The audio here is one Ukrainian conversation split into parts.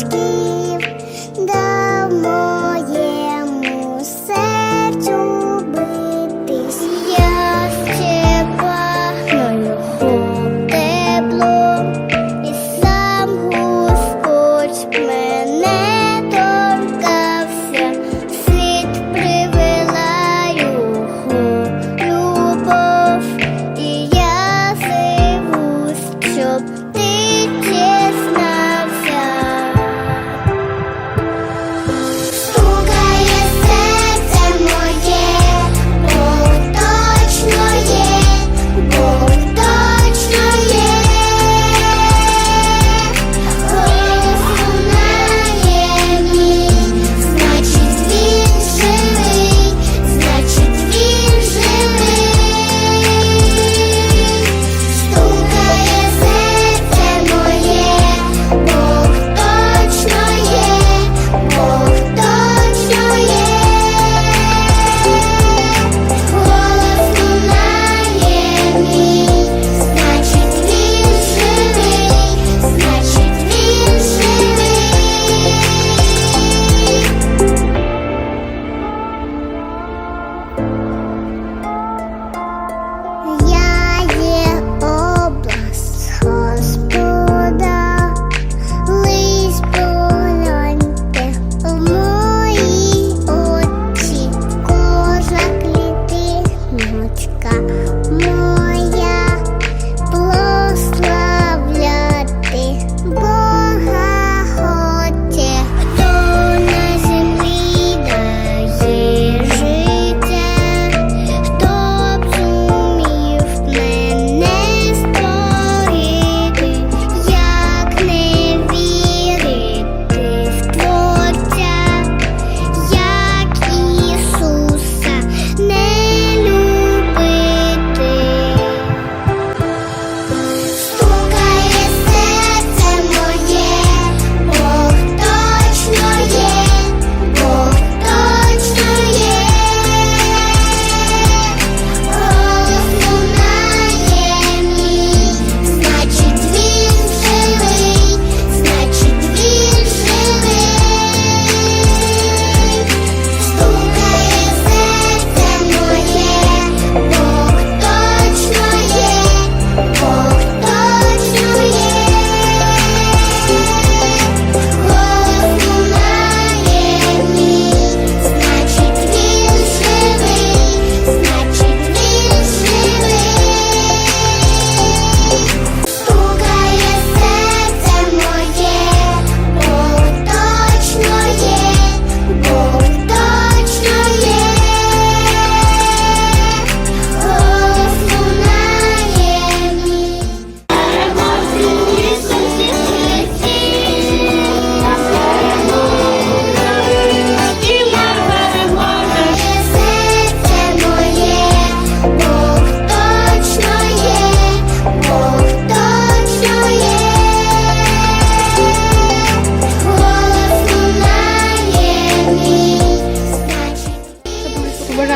Tchau.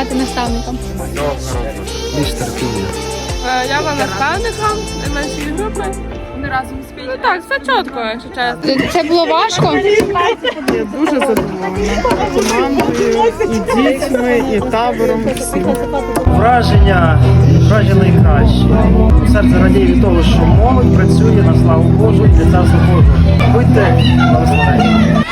Стати наставником? Більш терпіння. Е, Я була наставником меншої групи. Ми разом спільно. Ну так, все чітко, якщо чесно. Це було важко? Я дуже задоволена командою, і дітьми, і табором. Всім. Враження, враження найкраще. Серце радіє від того, що молодь працює на славу Божу і для царства Божого. Будьте благословені.